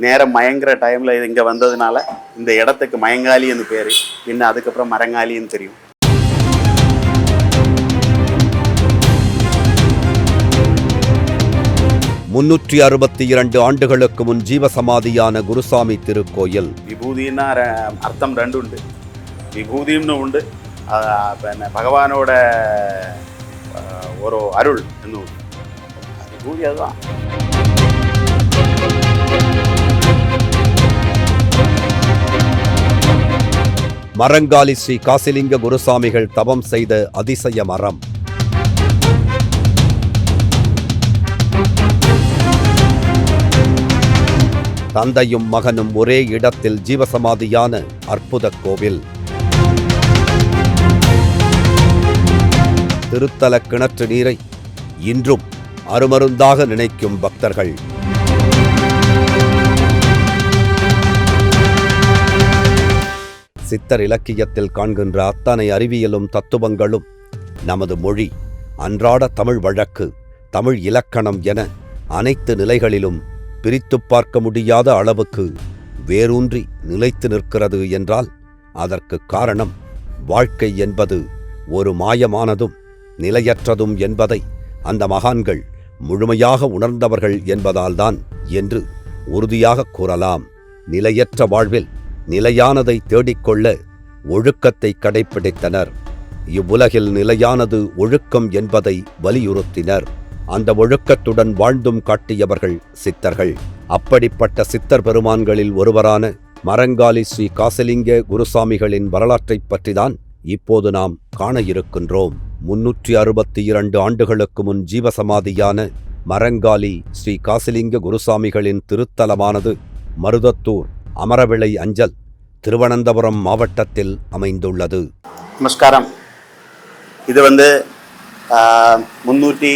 நேரம் மயங்குற டைமில் இது இங்கே வந்ததுனால இந்த இடத்துக்கு மயங்காலின்னு பேர். இன்னும் அதுக்கப்புறம் மரங்காலின்னு தெரியும். முன்னூற்றி அறுபத்தி இரண்டு ஆண்டுகளுக்கு முன் ஜீவசமாதியான குருசாமி திருக்கோயில். விபூதின்னா அர்த்தம் ரெண்டு உண்டு. விபூதின்னு உண்டு. பகவானோட ஒரு அருள். என்ன விபூதி அதுதான். மரங்காலி ஸ்ரீ காசிலிங்க குருசாமிகள் தவம் செய்த அதிசய மரம். தந்தையும் மகனும் ஒரே இடத்தில் ஜீவசமாதியான அற்புத கோவில். திருத்தல கிணற்று நீரை இன்றும் அருமருந்தாக நினைக்கும் பக்தர்கள். சித்தர் இலக்கியத்தில் காண்கின்ற அத்தனை அறிவியலும் தத்துவங்களும் நமது மொழி அன்றாட தமிழ் வழக்கு தமிழ் இலக்கணம் என அனைத்து நிலைகளிலும் பிரித்துப் பார்க்க முடியாத அளவுக்கு வேரூன்றி நிலைத்து நிற்கிறது என்றால் அதற்கு காரணம் வாழ்க்கை என்பது ஒரு மாயமானதும் நிலையற்றதும் என்பதை அந்த மகான்கள் முழுமையாக உணர்ந்தவர்கள் என்பதால்தான் என்று உறுதியாக கூறலாம். நிலையற்ற வாழ்வில் நிலையானதை தேடிக்கொள்ள ஒழுக்கத்தை கடைப்பிடித்தனர். இவ்வுலகில் நிலையானது ஒழுக்கம் என்பதை வலியுறுத்தினர். அந்த ஒழுக்கத்துடன் வாழ்ந்தும் காட்டியவர்கள் சித்தர்கள். அப்படிப்பட்ட சித்தர் பெருமான்களில் ஒருவரான மரங்காலி ஸ்ரீ காசலிங்க குருசாமிகளின் வரலாற்றைப் பற்றிதான் இப்போது நாம் காண இருக்கின்றோம். முன்னூற்றி அறுபத்தி இரண்டு ஆண்டுகளுக்கு முன் ஜீவசமாதியான மரங்காலி ஸ்ரீ காசிலிங்க குருசாமிகளின் திருத்தலமானது மருதத்தூர். அமரவிளை அஞ்சல் திருவனந்தபுரம் மாவட்டத்தில் அமைந்துள்ளது. நமஸ்காரம். இது வந்து முந்நூற்றி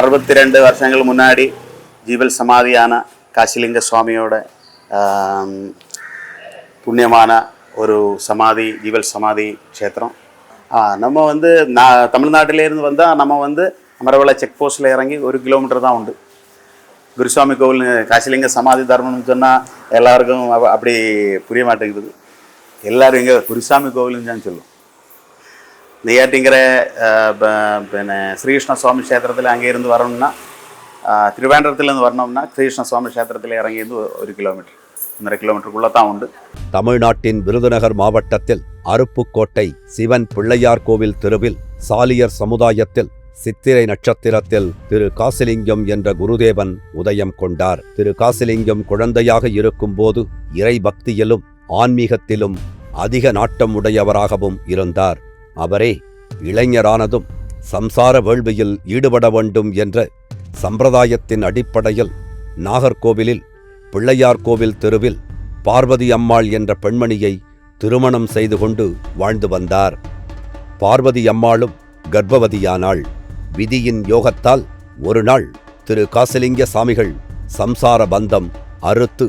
அறுபத்தி ரெண்டு வருஷங்கள் முன்னாடி ஜீவல் சமாதியான காசிலிங்க சுவாமியோட புண்ணியமான ஒரு சமாதி ஜீவல் சமாதி க்ஷேத்திரம். நம்ம வந்து நான் தமிழ்நாட்டிலேருந்து வந்தால் நம்ம வந்து அமரவளை செக் போஸ்ட்டில் இறங்கி ஒரு கிலோமீட்டர் தான் உண்டு. குருசாமி கோவில் காசிலிங்க சமாதி தர்மம்னு சொன்னால் எல்லாருக்கும் அப்படி புரிய மாட்டேங்குது. எல்லோரும் இங்கே குருசாமி கோவிலுன்னு தான் சொல்லும் നെയ്യാറ്റിങ്കര പിന്നെ ശ്രീകൃഷ്ണസ്വാമി ക്ഷേത്രത്തിൽ അങ്ങേരുന്ന് வரணும்னா തിരുവനന്തപുരത്തിൽ നിന്ന് വരണമെന്ന ശ്രീകൃഷ്ണസ്വാമി ക്ഷേത്രത്തിൽ இறங்கியிருந்து ஒரு கிலோமீட்டர் ஒன்றரை கிலோமீட்டருக்குள்ள தான் உண்டு. தமிழ்நாட்டின் விருதுநகர் மாவட்டத்தில் அருப்புக்கோட்டை சிவன் பிள்ளையார் கோவில் தெருவில் சாலியர் சமுதாயத்தில் சித்திரை நட்சத்திரத்தில் திரு காசிலிங்கம் என்ற குருதேவன் உதயம் கொண்டார். திரு காசிலிங்கம் குழந்தையாக இருக்கும்போது இறை பக்தியிலும் ஆன்மீகத்திலும் அதிக நாட்டம் உடையவராகவும் இருந்தார். அவரே இளைஞரானதும் சம்சார வேள்வியில் ஈடுபட வேண்டும் என்ற சம்பிரதாயத்தின் அடிப்படையில் நாகர்கோவிலில் பிள்ளையார் கோவில் தெருவில் பார்வதி அம்மாள் என்ற பெண்மணியை திருமணம் செய்து கொண்டு வாழ்ந்து வந்தார். பார்வதி அம்மாளும் கர்ப்பவதியானாள். விதியின் யோகத்தால் ஒரு நாள் திரு காசிலிங்க சாமிகள் சம்சார பந்தம் அறுத்து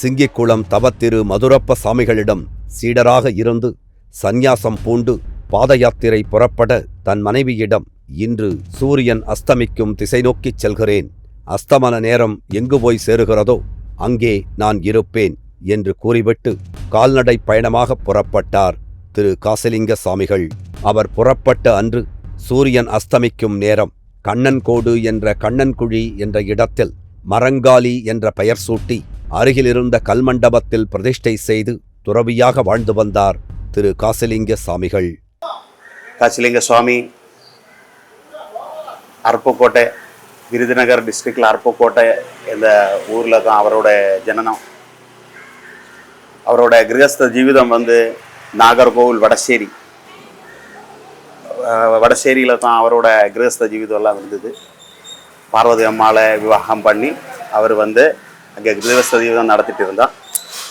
சிங்கிக்குளம் தவத்திரு மதுரப்ப சாமிகளிடம் சீடராக இருந்து சந்நியாசம் பூண்டு பாதயாத்திரை புறப்பட தன் மனைவியிடம் இன்று சூரியன் அஸ்தமிக்கும் திசை நோக்கிச் செல்கிறேன். அஸ்தமன நேரம் எங்கு போய் சேருகிறதோ அங்கே நான் இருப்பேன் என்று கூறிவிட்டு கால்நடை பயணமாக புறப்பட்டார் திரு காசிலிங்க சாமிகள். அவர் புறப்பட்ட அன்று சூரியன் அஸ்தமிக்கும் நேரம் கண்ணன்கோடு என்ற கண்ணன்குழி என்ற இடத்தில் மரங்காலி என்ற பெயர் சூட்டி அருகிலிருந்த கல்மண்டபத்தில் பிரதிஷ்டை செய்து துறவியாக வாழ்ந்து வந்தார் திரு காசிலிங்க சாமிகள். காசிலிங்க சுவாமி அருப்புக்கோட்டை விருதுநகர் டிஸ்ட்ரிக்டில் அருப்புக்கோட்டை இந்த ஊரில் தான் அவரோட ஜனனம். அவரோட கிரகஸ்த ஜீவிதம் வந்து நாகர்கோவில் வடசேரி. வடசேரியில் தான் அவரோட கிரகஸ்த ஜீவிதம் எல்லாம் இருந்தது. பார்வதி அம்மாவை விவாகம் பண்ணி அவர் வந்து அங்கே கிரகஸ்த ஜீவிதம் நடத்திட்டு இருந்தார்.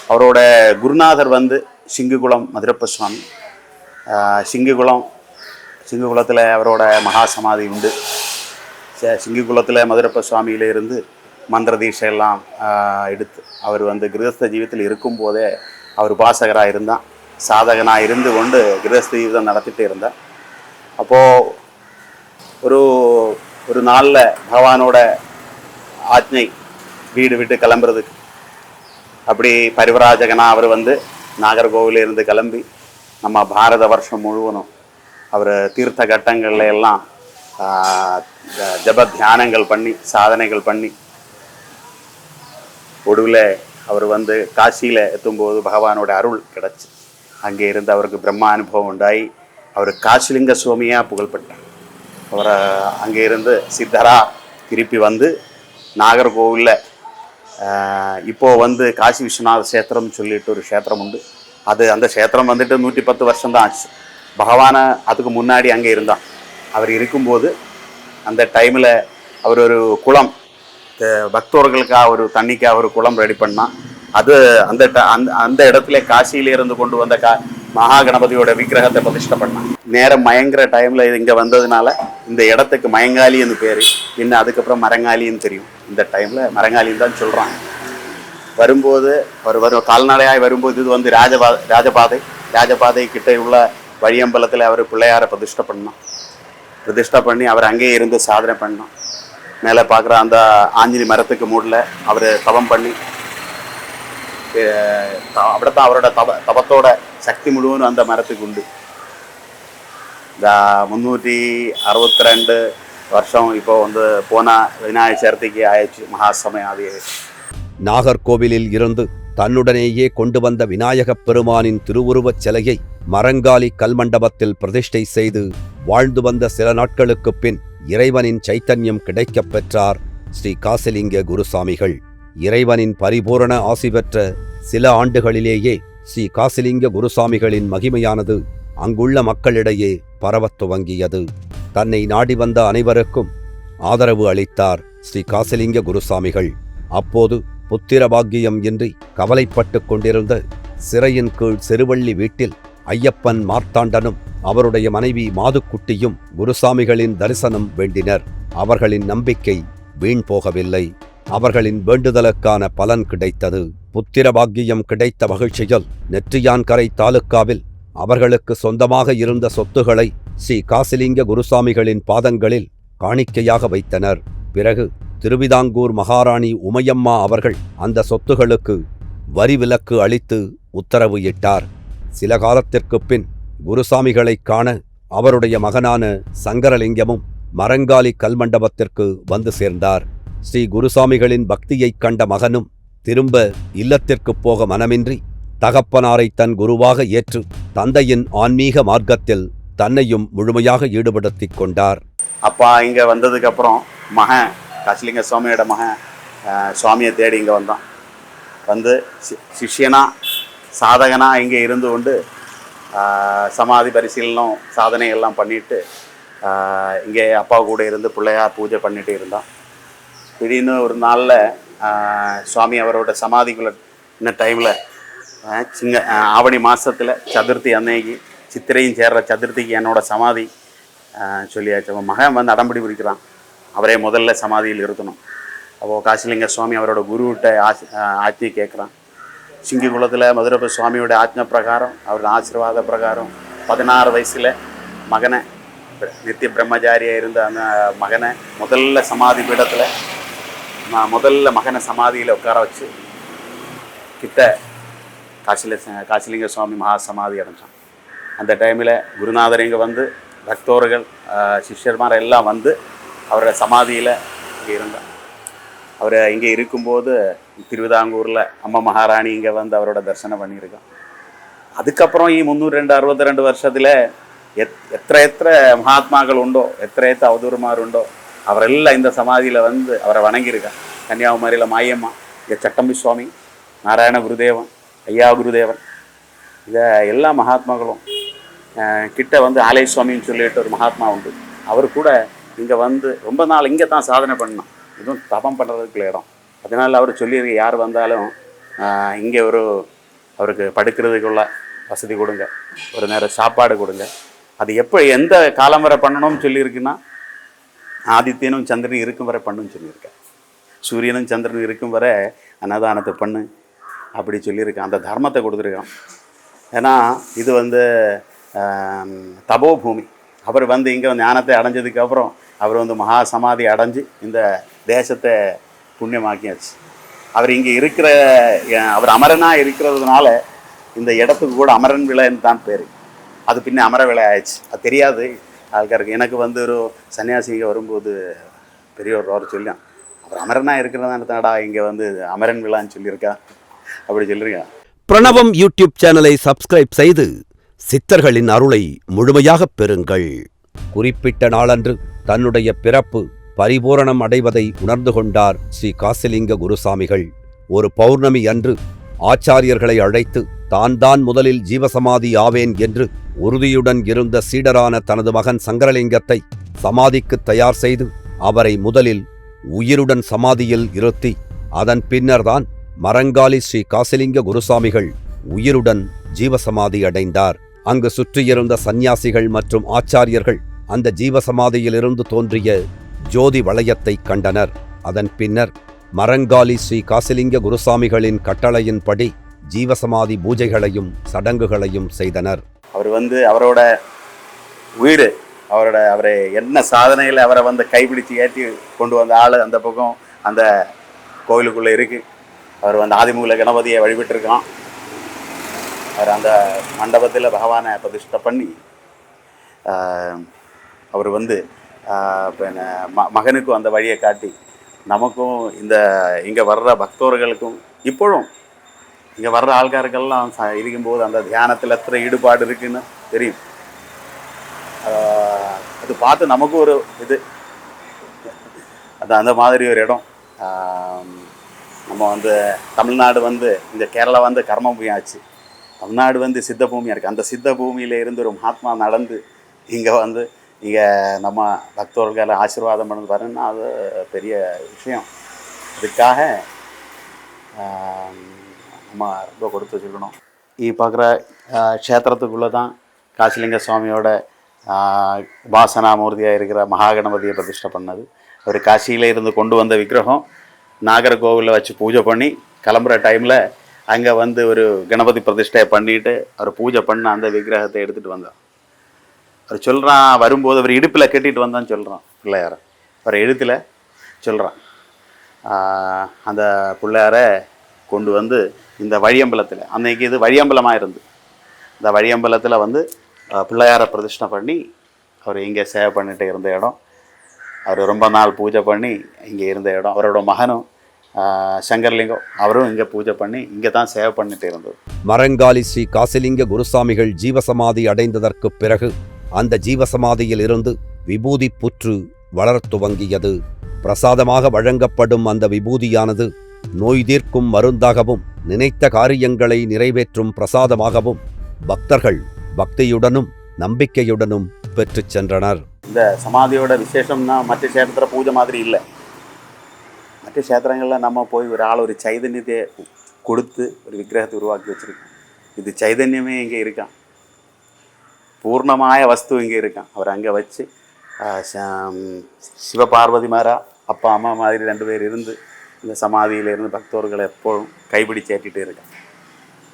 அவரோட குருநாதர் வந்து சிங்குகுளம் மதுரப்ப சுவாமி சிங்குகுளம் சிங்குகுளத்தில் அவரோட மகா சமாதி உண்டு. ச- சிங்குகுளத்தில் மதுரப்ப சுவாமியில இருந்து மந்திர தீட்சையெல்லாம் எடுத்து அவர் வந்து கிரகஸ்த ஜீவத்தில் இருக்கும்போதே அவர் உபாசகராக இருந்தான் சாதகனாக இருந்து கொண்டு கிரகஸ்த ஜீவிதம் நடத்திட்டு இருந்தார். அப்போது ஒரு ஒரு நாளில் பகவானோட ஆജ്ഞை வீடு விட்டு கிளம்புறதுக்கு. அப்படி பரிவராஜகனாக அவர் வந்து நாகர்கோவிலிருந்து கிளம்பி நம்ம பாரத வருஷம் முழுவதும் அவர் தீர்த்த கட்டங்கள்ல எல்லாம் ஜ- ஜப தியானங்கள் பண்ணி சாதனைகள் பண்ணி ஒடுவில் அவர் வந்து காசியில் எத்தும்போது பகவானோட அருள் கிடச்சி. அங்கே இருந்து அவருக்கு பிரம்ம அனுபவம் உண்டாகி அவர் காசிலிங்க சுவாமியாக புகழ்பெற்றார். அவரை அங்கே இருந்து சித்தரா திருப்பி வந்து நாகர்கோவிலில் இப்போ வந்து காசி விஸ்வநாத கஷேத்திரம் சொல்லிட்டு ஒரு க்ஷேத்திரம் உண்டு. அது அந்த க்ஷேத்திரம் வந்துட்டு நூற்றி பத்து வருஷம் தான் ஆச்சு. பகவானை அதுக்கு முன்னாடி அங்கே இருந்தான் அவர் இருக்கும்போது அந்த டைமில் அவர் ஒரு குளம் பக்தர்களுக்காக ஒரு தண்ணிக்காக ஒரு குளம் ரெடி பண்ணா அது அந்த ட- அந்த அந்த இடத்துல காசியில இருந்து கொண்டு வந்த கா மகா கணபதியோட விக்கிரகத்தை பிரதிஷ்டை பண்ணான் நேரம் மயங்குற டைம்ல இது இங்க வந்ததுனால இந்த இடத்துக்கு மயங்காலின்னு பேரு. இன்னும் அதுக்கப்புறம் மரங்காலின்னு தெரியும். இந்த டைம்ல மரங்காலின்னு தான் சொல்றாங்க. வரும்போது ஒரு வரும் கால்நடையாய் வரும்போது இது வந்து ராஜபா ராஜபாதை. ராஜபாதை கிட்ட உள்ள வழியம்பலத்தில் அவர் பிள்ளையாரை பிரதிஷ்டை பண்ணோம் பிரதிஷ்டை பண்ணி அவர் அங்கேயே இருந்து சாதனை பண்ணோம் மேலே பார்க்குற அந்த ஆஞ்சலி மரத்துக்கு மூடில் அவர் தவம் பண்ணி அஹ், அவரோட தப தபத்தோட சக்தி முழுவதும் அந்த மரத்துக்கு உண்டு. இந்த முந்நூற்றி அறுபத்தி ரெண்டு வருஷம் இப்போ வந்து போன விநாயகர் சதுர்த்திக்கு ஆயிடுச்சு மகாசமயம் நாகர்கோவிலில் இருந்து தன்னுடனேயே கொண்டு வந்த விநாயகப் பெருமானின் திருவுருவச் சிலையை மரங்காலி கல்மண்டபத்தில் பிரதிஷ்டை செய்து வாழ்ந்து வந்த சில நாட்களுக்குப் பின் இறைவனின் சைத்தன்யம் கிடைக்கப் பெற்றார் ஸ்ரீ காசிலிங்க குருசாமிகள். இறைவனின் பரிபூரண ஆசி பெற்ற சில ஆண்டுகளிலேயே ஸ்ரீ காசிலிங்க குருசாமிகளின் மகிமையானது அங்குள்ள மக்களிடையே பரவத் துவங்கியது. தன்னை நாடி வந்த அனைவருக்கும் ஆதரவு அளித்தார் ஸ்ரீ காசிலிங்க குருசாமிகள். அப்போது புத்திர பாக்கியம் இன்றி கவலைப்பட்டுக் கொண்டிருந்த சிறையின் கீழ் சிறுவள்ளி வீட்டில் ஐயப்பன் மார்த்தாண்டனும் அவருடைய மனைவி மாதுக்குட்டியும் குருசாமிகளின் தரிசனம் வேண்டினர். அவர்களின் நம்பிக்கை வீண் போகவில்லை. அவர்களின் வேண்டுதலுக்கான பலன் கிடைத்தது. புத்திர பாக்கியம் கிடைத்த மகிழ்ச்சியில் நெற்றியான்கரை தாலுக்காவில் அவர்களுக்கு சொந்தமாக இருந்த சொத்துகளை ஸ்ரீ காசிலிங்க குருசாமிகளின் பாதங்களில் காணிக்கையாக வைத்தனர். பிறகு திருவிதாங்கூர் மகாராணி உமையம்மா அவர்கள் அந்த சொத்துகளுக்கு வரி விலக்கு அளித்து உத்தரவு இட்டார். சில காலத்திற்குப் பின் குருசாமிகளைக் காண அவருடைய மகனான சங்கரலிங்கமும் மரங்காலி கல்மண்டபத்திற்கு வந்து சேர்ந்தார். ஸ்ரீ குருசாமிகளின் பக்தியைக் கண்ட மகனும் திரும்ப இல்லத்திற்குப் போக மனமின்றி தகப்பனாரை தன் குருவாக ஏற்று தந்தையின் ஆன்மீக மார்க்கத்தில் தன்னையும் முழுமையாக ஈடுபடுத்தி கொண்டார். அப்பா இங்கே வந்ததுக்கப்புறம் மகன் காசிலிங்க சுவாமியோட மகன் சுவாமியை தேடி இங்கே வந்தான். வந்து சி சிஷ்யனா சாதகனா இங்கே இருந்து கொண்டு சமாதி பரிசீலனம் சாதனைகள்லாம் பண்ணிட்டு இங்கே அப்பா கூட இருந்து பிள்ளையார் பூஜை பண்ணிட்டு இருந்தான். திடீர்னு ஒரு நாளில் சுவாமி அவரோட சமாதிக்குள்ள இன்ன டைமில் சிங்க ஆவணி மாதத்தில் சதுர்த்தி அன்னைக்கு சித்திரையும் சேர்ற சதுர்த்திக்கு என்னோடய சமாதி சொல்லியாச்சு. அவன் மகன் வந்து அடம்பிடி பிடிக்கிறான் அவரே முதல்ல சமாதியில் இருக்கணும். அப்போது காசிலிங்க சுவாமி அவரோட குருவிட்ட ஆசி ஆட்சி கேட்குறான். சிங்கிகுளத்தில் மதுரப்ப சுவாமியோட ஆத்ம பிரகாரம் அவரோட ஆசீர்வாத பிரகாரம் பதினாறு வயசில் மகனை நித்திய பிரம்மச்சாரியாக இருந்த அந்த மகனை முதல்ல சமாதி பீடத்தில் நான் முதல்ல மகனை சமாதியில் உட்கார வச்சு கிட்ட காசில காசிலிங்க சுவாமி மகா சமாதி அடைஞ்சான். அந்த டைமில் குருநாதர் இங்கே வந்து பக்தோர்கள் சிஷ்யர்மார் எல்லாம் வந்து அவரோட சமாதியில் இங்கே இருந்தான் அவர் இங்கே இருக்கும்போது திருவிதாங்கூரில் அம்மா மகாராணி இங்கே வந்து அவரோட தரிசனம் பண்ணியிருக்கான். அதுக்கப்புறம் ஈ முந்நூறு ரெண்டு அறுபத்தி ரெண்டு வருஷத்தில் எத் எத்த எத்த மகாத்மாக்கள் உண்டோ எத்த எத்த அவதூறுமார் உண்டோ அவரெல்லாம் இந்த சமாதியில் வந்து அவரை வணங்கியிருக்கேன் கன்னியாகுமரியில் மாயம்மா இங்கே சட்டம்பி சுவாமி நாராயண குருதேவன் ஐயா குருதேவன். இதை எல்லா மகாத்மாக்களும் கிட்ட வந்து ஆலய சுவாமின்னு சொல்லிட்டு ஒரு மகாத்மா உண்டு. அவர் கூட இங்கே வந்து ரொம்ப நாள் இங்கே தான் சாதனை பண்ணோம் இதுவும் தபம் பண்ணுறதுக்குள்ள இடம். அதனால் அவர் சொல்லியிருக்க யார் வந்தாலும் இங்கே ஒரு அவருக்கு படுக்கிறதுக்குள்ள வசதி கொடுங்க. ஒரு நேரம் சாப்பாடு கொடுங்க. அது எப்போ எந்த காலம் வரை பண்ணணும்னு சொல்லியிருக்குன்னா ஆதித்யனும் சந்திரனும் இருக்கும் வரை பண்ணுன்னு சொல்லியிருக்கேன் சூரியனும் சந்திரனும் இருக்கும் வரை அன்னதானத்தை பண்ணு அப்படி சொல்லியிருக்கான். அந்த தர்மத்தை கொடுத்துருக்கான். ஏன்னா இது வந்து தபோபூமி அவர் வந்து இங்கே ஞானத்தை அடைஞ்சதுக்கு அப்புறம் அவர் வந்து மகா சமாதி அடைஞ்சு இந்த தேசத்தை புண்ணியமாக்கியாச்சு. அவர் இங்கே இருக்கிற அவர் அமரனாக இருக்கிறதுனால இந்த இடத்துக்கு கூட அமரன் விளைன்னு தான் பேர். அது பின்ன அமர விலை ஆயிடுச்சு. அது தெரியாது. ആൾക്കാർക്ക് எனக்கு வந்து ஒரு സന്യാസിക வரும்போது பெரிய ஒரு அவர் சொல்லியான் அவர் அமரனாக இருக்கிறதானடா இங்கே வந்து அமரன் விழான்னு சொல்லியிருக்கா. அப்படி சொல்லியிருக்கான் பிரணவம் யூடியூப் சேனலை சப்ஸ்கிரைப் செய்து சித்தர்களின் அருளை முழுமையாக பெறுங்கள். குறிப்பிட்ட நாளன்று தன்னுடைய பிறப்பு பரிபூரணம் அடைவதை உணர்ந்து கொண்டார் ஸ்ரீ காசிலிங்க குருசாமிகள். ஒரு பௌர்ணமி அன்று ஆச்சாரியர்களை அழைத்து தான் தான் முதலில் ஜீவசமாதி ஆவேன் என்று உறுதியுடன் இருந்த சீடரான தனது மகன் சங்கரலிங்கத்தை சமாதிக்கு தயார் செய்து அவரை முதலில் உயிருடன் சமாதியில் இருத்தி அதன் பின்னர்தான் மரங்காலி ஸ்ரீ காசிலிங்க குருசாமிகள் உயிருடன் ஜீவசமாதி அடைந்தார். அங்கு சுற்றியிருந்த சந்நியாசிகள் மற்றும் ஆச்சாரியர்கள் அந்த ஜீவசமாதியிலிருந்து தோன்றிய ஜோதி வளையத்தை கண்டனர். அதன் பின்னர் மரங்காலி ஸ்ரீ காசிலிங்க குருசாமிகளின் கட்டளையின்படி ஜீவசமாதி பூஜைகளையும் சடங்குகளையும் செய்தனர். அவர் வந்து அவரோட உயிர் அவரோட அவரை என்ன சாதனையில் அவரை வந்து கைப்பிடித்து ஏற்றி கொண்டு வந்த ஆள் அந்த பக்கம் அந்த கோவிலுக்குள்ளே இருக்குது அவர் வந்து ஆதிமூல கணபதியை வழிபட்டிருக்கான். அவர் அந்த மண்டபத்தில் பகவானை பிரதிஷ்டை பண்ணி அவர் வந்து ம மகனுக்கும் அந்த வழியை காட்டி நமக்கும் இந்த இங்கே வர்ற பக்தர்களுக்கும் இப்போழும் இங்கே வர்ற ஆள்காருக்கெல்லாம் ச- இருக்கும்போது அந்த தியானத்தில் எத்தனை ஈடுபாடு இருக்குன்னு தெரியும். அது பார்த்து நமக்கும் ஒரு இது. அது அந்த மாதிரி ஒரு இடம். நம்ம வந்து தமிழ்நாடு வந்து இந்த கேரளா வந்து கர்மபூமி ஆச்சு தமிழ்நாடு வந்து சித்த பூமியாக இருக்குது அந்த சித்த பூமியில் இருந்து ஒரு மகாத்மா நடந்து இங்கே வந்து இங்கே நம்ம பக்தர்களை ஆசீர்வாதம் பண்ணது பாருன்னா அது பெரிய விஷயம். அதுக்காக நம்ம ரொம்ப கொடுத்து வச்சுக்கணும் இப்போ பார்க்குற க்ஷேத்திரத்துக்குள்ளே தான் காசிலிங்க சுவாமியோட வாசனாமூர்த்தியாக இருக்கிற மகாகணபதியை பிரதிஷ்டை பண்ணது. அவர் காசியில் இருந்து கொண்டு வந்த விக்கிரகம் நாகர்கோவிலில் வச்சு பூஜை பண்ணி கிளம்புற டைமில் அங்கே வந்து ஒரு கணபதி பிரதிஷ்டையை பண்ணிட்டு அவர் பூஜை பண்ண அந்த விக்கிரகத்தை எடுத்துகிட்டு வந்தார். அவர் சொல்கிறான் வரும்போது அவர் இடுப்பில் கட்டிட்டு வந்தான்னு சொல்கிறான் பிள்ளையார. அவர் எழுத்தில் சொல்கிறான் அந்த பிள்ளையாரை கொண்டு வந்து இந்த வழியம்பலத்தில். அன்னைக்கு இது வழியம்பலமாக இருந்து இந்த வழியம்பலத்தில் வந்து பிள்ளையாரை பிரதிஷ்டை பண்ணி அவர் இங்கே சேவை பண்ணிட்டு இருந்த இடம். அவர் ரொம்ப நாள் பூஜை பண்ணி இங்கே இருந்த இடம். அவரோட மகனும் சங்கர்லிங்கம் அவரும் இங்கே பூஜை பண்ணி இங்கே தான் சேவை பண்ணிட்டு இருந்தது. மரங்காலி ஸ்ரீ காசிலிங்க குருசாமிகள் ஜீவசமாதி அடைந்ததற்குப் பிறகு அந்த ஜீவசமாதியில் இருந்து விபூதி புற்று வளரத் துவங்கியது. பிரசாதமாக வழங்கப்படும் அந்த விபூதியானது நோய் தீர்க்கும் மருந்தாகவும் நினைத்த காரியங்களை நிறைவேற்றும் பிரசாதமாகவும் பக்தர்கள் பக்தியுடனும் நம்பிக்கையுடனும் பெற்று சென்றனர். இந்த சமாதியோட விசேஷம்னா மற்ற க்ஷேத்திரத்தில் பூஜை மாதிரி இல்லை. மற்ற க்ஷேத்திரங்களில் நம்ம போய் ஒரு ஆள் ஒரு சைதன்யத்தை கொடுத்து ஒரு விக்கிரகத்தை உருவாக்கி வச்சுருக்கோம். இது சைதன்யமே இங்கே இருக்கான். பூர்ணமாய வஸ்து இங்கே இருக்கான். அவர் அங்கே வச்சு சிவபார்வதி மாரா அப்பா அம்மா மாதிரி ரெண்டு பேர் இருந்து இந்த சமாதியிலிருந்து பக்தர்களை எப்போதும் கைப்பிடி ஏற்றிட்டு இருக்கேன்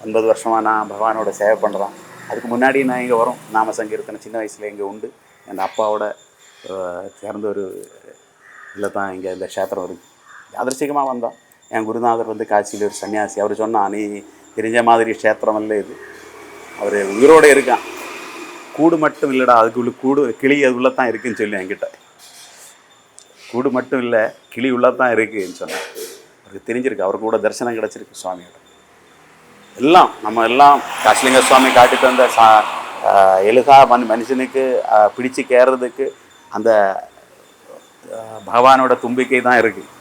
ஒன்பது வருஷமாக நான் பகவானோட சேவை பண்ணுறேன் அதுக்கு முன்னாடி நான் இங்கே வரும். நாம சங்கீர்த்தனை சின்ன வயசில் இங்கே உண்டு. என் அப்பாவோட சேர்ந்த ஒரு இதில் தான் இங்கே இந்த க்ஷேத்திரம் இருக்குது யாதர்ச்சிகமாக வந்தோம். என் குருநாதர் வந்து காட்சியில் ஒரு சன்னியாசி. அவர் சொன்னான் நீ தெரிஞ்ச மாதிரி க்ஷேத்திரம் இல்லை இது. அவர் உயிரோடு இருக்கான். கூடு மட்டும் இல்லைடா அதுக்குள்ளே கூடு கிளி அது உள்ளே தான் இருக்குன்னு சொல்லி என்கிட்ட. கூடு மட்டும் இல்லை கிளி உள்ள தான் இருக்குன்னு சொன்னேன் அவருக்கு தெரிஞ்சிருக்கு அவருக்கு கூட தரிசனம் கிடச்சிருக்கு சுவாமியோட. எல்லாம் நம்ம எல்லாம் காசிலிங்க சுவாமி காட்டி தந்த சா எழுகா மண் மனுஷனுக்கு பிடிச்சு கேறதுக்கு அந்த பகவானோட தும்பிக்கை தான் இருக்குது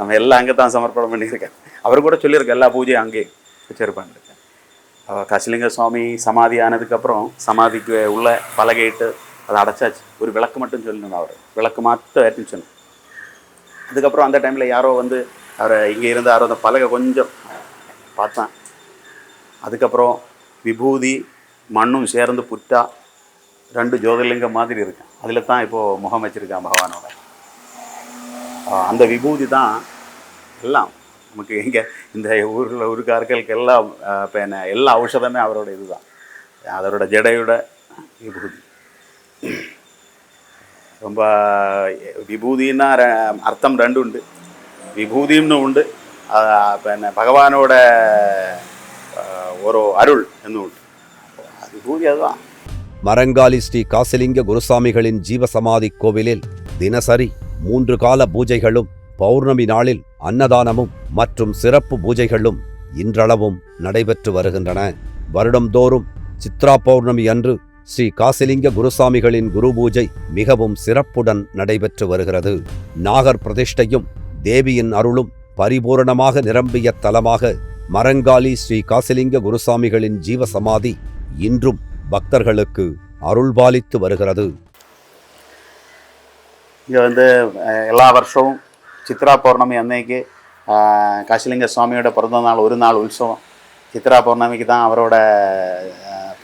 நம்ம எல்லாம் அங்கே தான் சமர்ப்பணம் பண்ணியிருக்கேன். அவர் கூட சொல்லியிருக்க எல்லா பூஜையும் அங்கே வச்சிருப்பாங்க. காசிலிங்க சுவாமி சமாதி ஆனதுக்கப்புறம் சமாதிக்கு உள்ள பலகையிட்டு அதை அடைச்சாச்சு. ஒரு விளக்கு மட்டும் சொல்லணும் அவர். விளக்கு மாற்ற ஏற்றின்னு சொன்னேன் அதுக்கப்புறம் அந்த டைமில் யாரோ வந்து அவரை இங்கே இருந்து யாரோ அந்த பலகை கொஞ்சம் பார்த்தேன். அதுக்கப்புறம் விபூதி மண்ணும் சேர்ந்து புற்றா ரெண்டு ஜோதிர்லிங்கம் மாதிரி இருக்கு. அதில் தான் இப்போது முகம் வச்சிருக்கான் பகவானோட. அந்த விபூதி தான் எல்லாம். நமக்கு எங்கே இந்த ஊரில் ஊருக்காரர்களுக்கு எல்லாம் இப்போ என்ன எல்லா ஔஷதமே அவரோட இதுதான். அதோட ஜடையோட விபூதி. ரொம்ப விபூதின்னா அர்த்தம் ரெண்டு உண்டு. விபூதின்னு உண்டு ஆஹ் பகவானோட ஒரு அருள் என்னும் உண்டு. விபூதி அதுதான். மரங்காலி ஸ்ரீ காசிலிங்க குருசாமிகளின் ஜீவசமாதி கோவிலில் தினசரி மூன்று கால பூஜைகளும் பௌர்ணமி நாளில் அன்னதானமும் மற்றும் சிறப்பு பூஜைகளும் இன்றளவும் நடைபெற்று வருகின்றன. வருடம்தோறும் சித்ரா பௌர்ணமி அன்று ஸ்ரீ காசிலிங்க குருசாமிகளின் குரு பூஜை மிகவும் சிறப்புடன் நடைபெற்று வருகிறது. நாகர் பிரதிஷ்டையும் தேவியின் அருளும் பரிபூரணமாக நிரம்பிய தலமாக மரங்காலி ஸ்ரீ காசிலிங்க குருசாமிகளின் ஜீவசமாதி இன்றும் பக்தர்களுக்கு அருள்பாலித்து வருகிறது. இங்கே வந்து எல்லா வருஷமும் சித்ரா பௌர்ணமி அன்னைக்கு காசிலிங்க சுவாமியோட பிறந்த நாள் ஒரு நாள் உற்சவம். சித்ரா பௌர்ணமிக்கு தான் அவரோட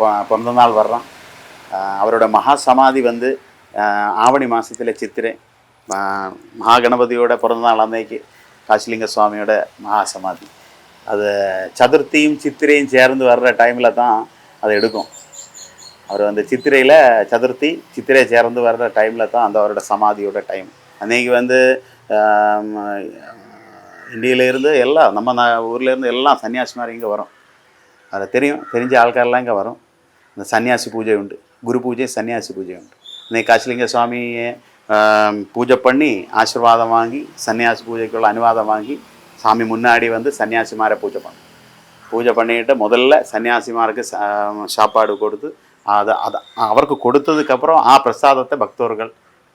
அஹ், பிறந்த நாள் வர்றான் அவரோட மகா சமாதி வந்து ஆவணி மாதத்தில் சித்திரை மகா கணபதியோட பிறந்தநாள் அன்னைக்கு காசிலிங்க சுவாமியோட மகா சமாதி அது சதுர்த்தியும் சித்திரையும் சேர்ந்து வர்ற டைமில் தான் அதை எடுக்கும். அவர் வந்து சித்திரையில் சதுர்த்தி சித்திரை சேர்ந்து வர்ற டைமில் தான் அந்த அவரோட சமாதியோட டைம் அன்றைக்கி வந்து இந்தியிலேருந்து எல்லாம் நம்ம ந ஊர்லேருந்து எல்லாம் சன்னியாசி மாதிரி இங்கே வரும். அதை தெரியும் தெரிஞ்ச ஆட்காரெல்லாம் இங்கே வரும். இந்த சன்னியாசி பூஜை உண்டு. குரு பூஜை ಸನ್ಯಾಸಿ பூஜை உண்டு. ಅಂದರೆ ಕಾಶಲಿಂಗ ಸ್ವಾಮಿ பூஜை பண்ணி ஆசிர்வாதம் வாங்கி சன்னியாசி பூஜைக்குள்ள அனுவாதம் வாங்கி சாமி முன்னாடி வந்து சன்னியாசிமாரை பூஜை பண்ணும். பூஜை பண்ணிக்கிட்டு முதல்ல சன்னியாசிமாருக்கு சாப்பாடு கொடுத்து அதை அதை அவருக்கு கொடுத்ததுக்கப்புறம் ஆ பிரசாதத்தை பக்தர்கள்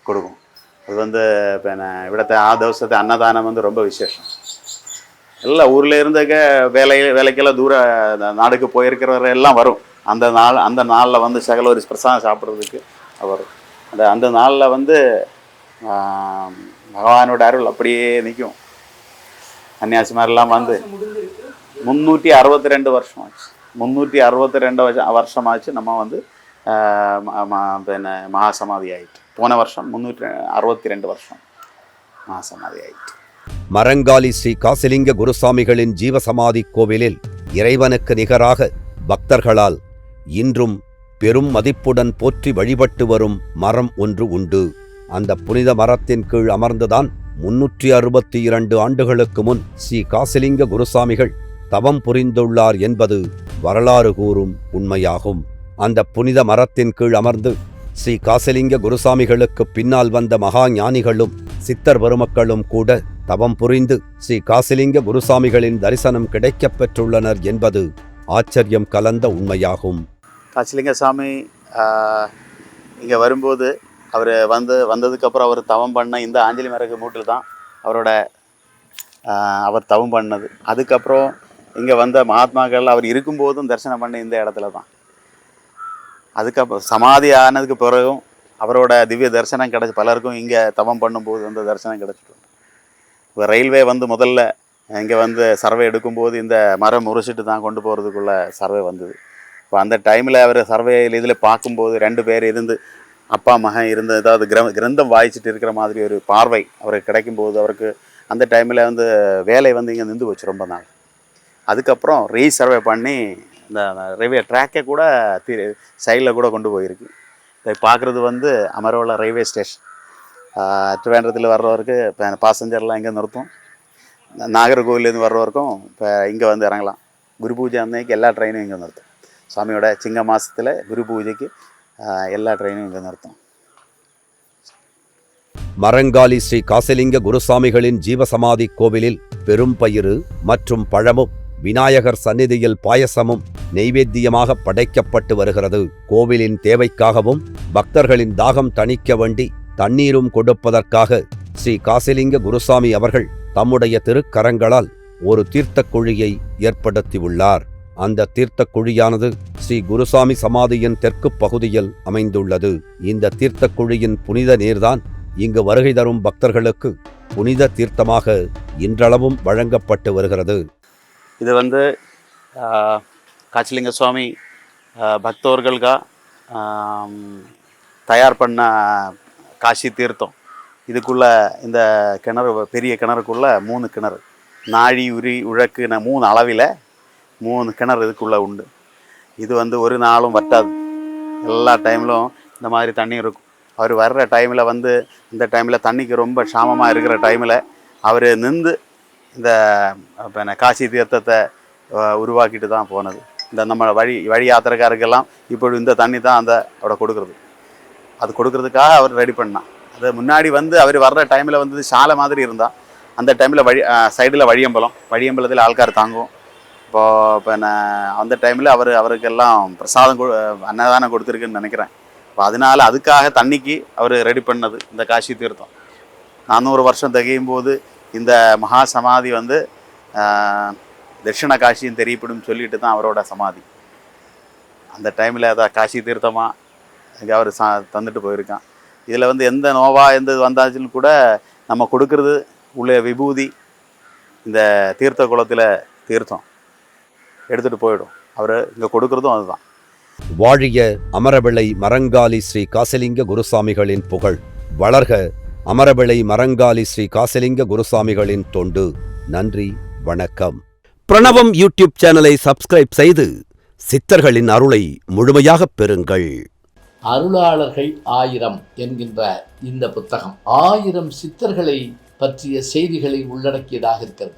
கொடுக்கும். அது வந்து இப்போ இவிடத்தை ஆ தவசத்தை அன்னதானம் வந்து ரொம்ப விசேஷம். எல்லாம் ஊரில் இருந்தக்க வேலை வேலைக்கெல்லாம் தூர நாடுக்கு போயிருக்கிறவரெல்லாம் வரும். அந்த நாள் அந்த நாளில் வந்து சகல ஒரு பிரசாதம் சாப்பிட்றதுக்கு வரும் அந்த அந்த நாளில் வந்து பகவானோட அருள் அப்படியே நிற்கும் சன்னியாசிமாரெல்லாம் வந்து முந்நூற்றி அறுபத்தி ரெண்டு வருஷம் ஆச்சு. முந்நூற்றி அறுபத்தி ரெண்டு வருஷம் வருஷமாச்சு நம்ம வந்து பின்ன மகாசமாதி ஆயிட்டு. போன வருஷம் முந்நூற்றி அறுபத்தி ரெண்டு வருஷம் மகாசமாதி ஆயிட்டு. மரங்காலி ஸ்ரீ காசிலிங்க குருசாமிகளின் ஜீவசமாதி கோவிலில் இறைவனுக்கு நிகராக பக்தர்களால் இன்றும் பெரும் மதிப்புடன் போற்றி வழிபட்டு வரும் மரம் ஒன்று உண்டு. அந்த புனித மரத்தின் கீழ் அமர்ந்துதான் முன்னூற்றி அறுபத்தி இரண்டு ஆண்டுகளுக்கு முன் ஸ்ரீ காசிலிங்க குருசாமிகள் தவம் புரிந்துள்ளார் என்பது வரலாறு கூறும் உண்மையாகும். அந்த புனித மரத்தின் கீழ் அமர்ந்து ஸ்ரீ காசிலிங்க குருசாமிகளுக்கு பின்னால் வந்த மகா ஞானிகளும் சித்தர் பெருமக்களும் கூட தவம் புரிந்து ஸ்ரீ காசிலிங்க குருசாமிகளின் தரிசனம் கிடைக்கப் பெற்றுள்ளனர் என்பது ஆச்சரியம் கலந்த உண்மையாகும். காசிலிங்க சாமி இங்கே வரும்போது அவர் வந்து வந்ததுக்கப்புறம் அவர் தவம் பண்ண இந்த ஆஞ்சலி மரகு மூட்டில் தான் அவரோட அவர் தவம் பண்ணது. அதுக்கப்புறம் இங்கே வந்த மகாத்மாக்கள் அவர் இருக்கும்போதும் தரிசனம் பண்ண இந்த இடத்துல தான். அதுக்கப்புறம் சமாதி ஆனதுக்கு பிறகும் அவரோட திவ்ய தரிசனம் கிடச்சி பலருக்கும் இங்கே தவம் பண்ணும்போது வந்து தரிசனம் கிடச்சிட்டு இப்போ ரயில்வே வந்து முதல்ல இங்கே வந்து சர்வே எடுக்கும்போது இந்த மரம் முறிச்சிட்டு தான் கொண்டு போகிறதுக்குள்ள சர்வே வந்தது. இப்போ அந்த டைமில் அவர் சர்வேயில் இதில் பார்க்கும்போது ரெண்டு பேர் இருந்து அப்பா மகன் இருந்து ஏதாவது கிர கிரந்தம் வாய்ச்சிட்டு இருக்கிற மாதிரி ஒரு பார்வை அவருக்கு கிடைக்கும்போது அவருக்கு அந்த டைமில் வந்து வேலை வந்து இங்கே நின்று போச்சு ரொம்ப நாள். அதுக்கப்புறம் ரீசர்வே பண்ணி இந்த ரயில்வே ட்ராக்கை கூட சைடில் கூட கொண்டு போயிருக்கு. இதை பார்க்குறது வந்து அமரோலா ரயில்வே ஸ்டேஷன் திருவேண்டத்தில் வர்றவருக்கு இப்போ பாசஞ்சர்லாம் இங்கே நிறுத்தும். நாகர்கோவிலேருந்து வர்றவருக்கும் இப்போ இங்கே வந்து இறங்கலாம். குரு பூஜை அன்னைக்கு எல்லா ட்ரெயினும் இங்கே நிறுத்தும். சுவாமியோட சிங்க மாதத்தில் குரு பூஜைக்கு எல்லா ட்ரெயினும் இங்கே நிறுத்தும் மரங்காலி ஸ்ரீ காசிலிங்க குருசாமிகளின் ஜீவசமாதி கோவிலில் பெரும் பயிறு மற்றும் பழமும் விநாயகர் சந்நிதியில் பாயசமும் நெய்வேத்தியமாக படைக்கப்பட்டு வருகிறது. கோவிலின் தேவைக்காகவும் பக்தர்களின் தாகம் தணிக்க வேண்டி தண்ணீரும் கொடுப்பதற்காக ஸ்ரீ காசிலிங்க குருசாமி அவர்கள் தம்முடைய திருக்கரங்களால் ஒரு தீர்த்த குழியை ஏற்படுத்தியுள்ளார். அந்த தீர்த்த குழியானது ஸ்ரீ குருசாமி சமாதியின் தெற்கு பகுதியில் அமைந்துள்ளது. இந்த தீர்த்த குழியின் புனித நீர்தான் இங்கு வருகை தரும் பக்தர்களுக்கு புனித தீர்த்தமாக இன்றளவும் வழங்கப்பட்டு வருகிறது. இது வந்து காச்சிலிங்க சுவாமி ஆஹ், தயார் பண்ண காசி தீர்த்தம். இதுக்குள்ள இந்த கிணறு பெரிய கிணறுக்குள்ள மூணு கிணறு. நாழி உரி உழக்கு மூணு அளவில் மூணு கிணறு இதுக்குள்ளே உண்டு. இது வந்து ஒரு நாளும் வட்டாது எல்லா டைம்லும் இந்த மாதிரி தண்ணி இருக்கும். அவர் வர்ற டைமில் வந்து இந்த டைமில் தண்ணிக்கு ரொம்ப க்ஷாமமாக இருக்கிற டைமில் அவர் நின்று இந்த பின்ன காசி தீர்த்தத்தை உருவாக்கிட்டு தான் போனது. இந்த நம்ம வழி வழி யாத்திரைக்காருக்கெல்லாம் இப்போ இந்த தண்ணி தான் அந்த அவட கொடுக்குறது. அது கொடுக்கறதுக்காக அவர் ரெடி பண்ணான். அது முன்னாடி வந்து அவர் வர்ற டைமில் வந்து சாலை மாதிரி இருந்தால் அந்த டைமில் வழி சைடில் வழியம்பலம் வழியம்பலத்தில் ஆள்கார் தாங்கும். இப்போ இப்போ நான் அந்த டைமில் அவர் அவருக்கெல்லாம் பிரசாதம் கொ- அன்னதானம் கொடுத்துருக்குன்னு நினைக்கிறேன். இப்போ அதனால அதுக்காக தண்ணிக்கு அவர் ரெடி பண்ணது இந்த காசி தீர்த்தம். நானூறு வருஷம் திகையும் போது இந்த மகா சமாதி வந்து தட்சிண காசியும் தெரியப்படும் சொல்லிட்டு தான் அவரோட சமாதி. அந்த டைமில் அதை காசி தீர்த்தமாக இங்கே அவர் சா தந்துட்டு போயிருக்கான். இதில் வந்து எந்த நோவா எந்த இது வந்தாச்சுன்னு கூட நம்ம கொடுக்கறது உள்ள விபூதி இந்த தீர்த்த குளத்தில் தீர்த்தம். எடுத்துகிட்டு போயிடும். அவர் இங்கே கொடுக்குறதும் அதுதான். வாழிய அமரவிளை மரங்காலி ஸ்ரீ காசிலிங்க குருசாமிகளின் புகழ். வளர்க அமரவிளை மரங்காலி ஸ்ரீ காசிலிங்க குருசாமிகளின் தொண்டு. நன்றி வணக்கம். பிரணவம் யூடியூப் சேனலை சப்ஸ்கிரைப் செய்து சித்தர்களின் அருளை முழுமையாகப் பெறுங்கள். அருளாளர்கள் ஆயிரம் என்கின்ற இந்த புத்தகம் ஆயிரம் சித்தர்களை பற்றிய செய்திகளை உள்ளடக்கியதாக இருக்கிறது.